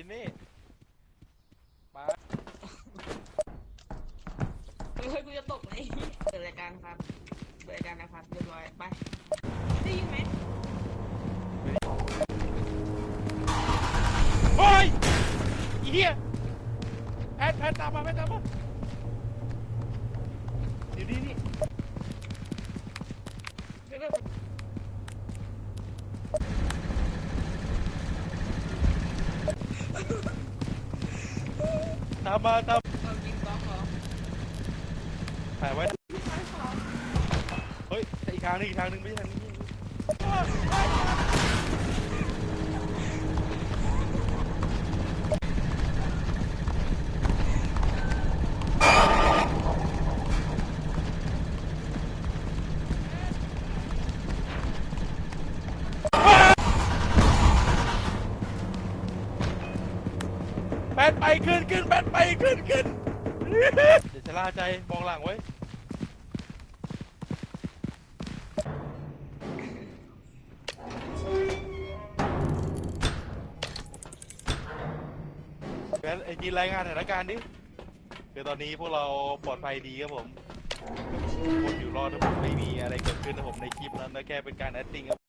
จินนี่มาเฮ้ยกูจะตกไหมเปิดรายการครับเปิดรายการนะครับเรียบร้อยไปได้ยินไหมโอ้ยอีเหี้ยแพทแพทตามมาแพทตามมาเดี๋ยวนี้นี่ เดี๋ยวเดี๋ยวามมาตามถ่ายไว้ เฮ้ยแต่อีกทางหนึงอีกทางหนึงไม่ใช่ทางนี้ แปดไปขึ้นขึ้นแปดไปขึ้นขึ้นเดี๋ยวชะล่าใจมองหลังไว้งั้นไอ้จีนรายงานสถานการณ์ดิคือตอนนี้พวกเราปลอดภัยดีครับผมคนอยู่รอดทั้งหมดไม่มีอะไรเกิดขึ้นนะผมในคลิปนั้นนะแค่เป็นการแอดติ้งครับ